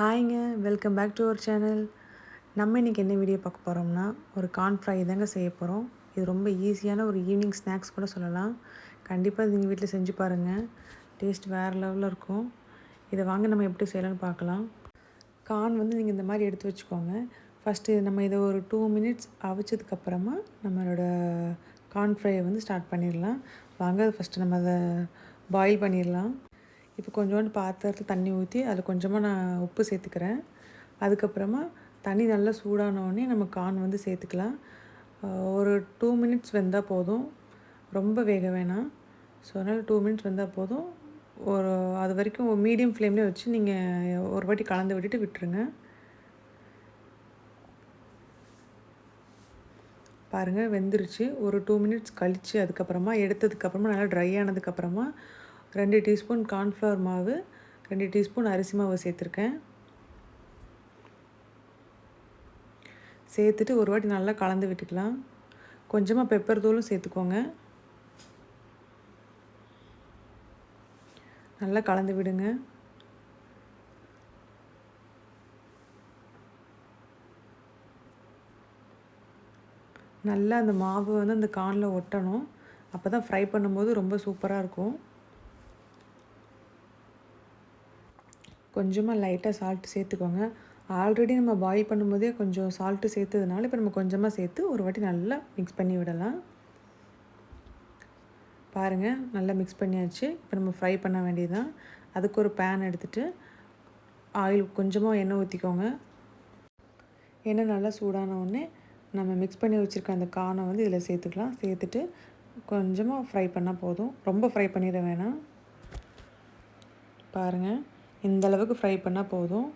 ஹாய்ங்க welcome back to our channel. நம்ம இன்றைக்கி என்ன வீடியோ பார்க்க போகிறோம்னா ஒரு கார்ன் ஃப்ரை தாங்க செய்ய போகிறோம் இது ரொம்ப ஈஸியான ஒரு ஈவினிங் ஸ்நாக்ஸ் கூட சொல்லலாம். கண்டிப்பாக இது நீங்கள் வீட்டில் செஞ்சு பாருங்கள் டேஸ்ட் வேறு லெவலில் இருக்கும். இதை வாங்க நம்ம எப்படி செய்யலாம்னு பார்க்கலாம். கார்ன் வந்து நீங்கள் இந்த மாதிரி எடுத்து வச்சுக்கோங்க. ஃபஸ்ட்டு நம்ம இதை ஒரு டூ மினிட்ஸ் அவிச்சதுக்கப்புறமா நம்மளோட கார்ன் ஃப்ரையை வந்து ஸ்டார்ட் பண்ணிடலாம். வாங்க ஃபஸ்ட்டு நம்ம அதை பாயில் பண்ணிடலாம். இப்போ கொஞ்சோண்டு பாத்திரத்தில் தண்ணி ஊற்றி அதில் கொஞ்சமாக நான் உப்பு சேர்த்துக்கிறேன். அதுக்கப்புறமா தண்ணி நல்லா சூடானோடனே நம்ம கான் வந்து சேர்த்துக்கலாம். ஒரு டூ மினிட்ஸ் வெந்தால் போதும். ரொம்ப வேக வேணாம். ஸோ அதனால் டூ மினிட்ஸ் வெந்தால் போதும். ஒரு அது வரைக்கும் மீடியம் ஃப்ளேம்லேயே வச்சு நீங்கள் ஒரு வாட்டி கலந்து விட்டுட்டு விட்டுருங்க. பாருங்கள் வெந்துருச்சு. ஒரு டூ மினிட்ஸ் கழித்து அதுக்கப்புறமா எடுத்ததுக்கப்புறமா நல்லா ட்ரை ஆனதுக்கப்புறமா ரெண்டு டீஸ்பூன் கார்ன்ஃப்ளவர் மாவு ரெண்டு டீஸ்பூன் அரிசி மாவு சேர்த்துருக்கேன். சேர்த்துட்டு ஒரு வாட்டி நல்லா கலந்து விட்டுக்கலாம். கொஞ்சமாக பெப்பர் தூளும் சேர்த்துக்கோங்க. நல்லா கலந்து விடுங்க. நல்லா அந்த மாவு வந்து அந்த கானில் ஒட்டணும். அப்போ தான் ஃப்ரை பண்ணும்போது ரொம்ப சூப்பராக இருக்கும். கொஞ்சமாக லைட்டாக சால்ட்டு சேர்த்துக்கோங்க. ஆல்ரெடி நம்ம பாயில் பண்ணும்போதே கொஞ்சம் சால்ட்டு சேர்த்ததுனால இப்போ நம்ம கொஞ்சமாக சேர்த்து ஒரு வாட்டி நல்லா மிக்ஸ் பண்ணி விடலாம். பாருங்கள் நல்லா மிக்ஸ் பண்ணியாச்சு. இப்போ நம்ம ஃப்ரை பண்ண வேண்டியதுதான். அதுக்கு ஒரு பேன் எடுத்துகிட்டு ஆயில் கொஞ்சமாக எண்ணெய் ஊற்றிக்கோங்க எண்ணெய் நல்லா சூடான உடனே நம்ம மிக்ஸ் பண்ணி வச்சுருக்க அந்த கானை வந்து இதில் சேர்த்துக்கலாம். சேர்த்துட்டு கொஞ்சமாக ஃப்ரை பண்ணால் போதும். ரொம்ப ஃப்ரை பண்ணிட வேணாம். பாருங்கள் இந்த அளவுக்கு ஃப்ரை பண்ணால் போதும்.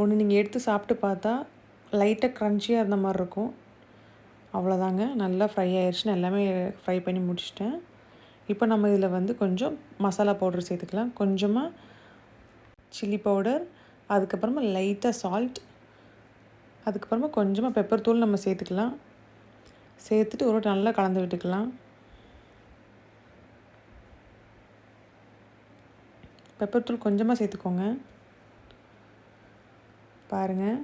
ஒன்று நீங்கள் எடுத்து சாப்பிட்டு பார்த்தா லைட்டாக க்ரன்ச்சியாக இருந்த மாதிரி இருக்கும். அவ்வளோதாங்க நல்லா ஃப்ரை ஆயிடுச்சு எல்லாமே ஃப்ரை பண்ணி முடிச்சிட்டேன். இப்போ நம்ம இதில் வந்து கொஞ்சம் மசாலா பவுடர் சேர்த்துக்கலாம். கொஞ்சமாக சில்லி பவுடர் அதுக்கப்புறமா லைட்டாக சால்ட் அதுக்கப்புறமா கொஞ்சமாக பெப்பர் தூள் நம்ம சேர்த்துக்கலாம். சேர்த்துட்டு ஒரு நல்லா கலந்து விட்டுக்கலாம். பெப்பர் தூள் கொஞ்சமாக சேர்த்துக்கோங்க. பாருங்கள்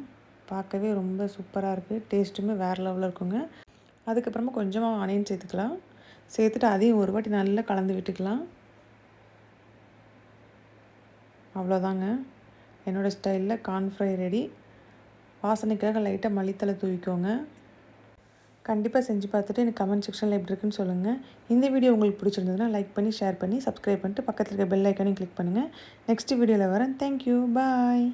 பார்க்கவே ரொம்ப சூப்பராக இருக்குது டேஸ்ட்டுமே வேறு லெவலில் இருக்குங்க. அதுக்கப்புறமா கொஞ்சமாக ஆனியன் சேர்த்துக்கலாம். சேர்த்துட்டு அதையும் ஒரு வாட்டி நல்லா கலந்து விட்டுக்கலாம். அவ்வளோதாங்க. என்னோடய ஸ்டைலில் கார்ன் ஃப்ரை ரெடி வாசனைக்காக லைட்டாக மல்லித்தலை தூவிக்கோங்க. கண்டிப்பாக செஞ்சு பார்த்துட்டு எனக்கு கமெண்ட் செக்ஷனில் எப்படி இருக்குன்னு சொல்லுங்கள் இந்த வீடியோ உங்களுக்கு பிடிச்சிருந்ததுன்னா லைக் பண்ணி ஷேர் பண்ணி சப்ஸ்கிரைப் பண்ணிட்டு பக்கத்தில் இருக்க பெல் ஐக்கானையும் கிளிக் பண்ணுங்கள் நெக்ஸ்ட் வீடியோவில் வரேன். Thank you bye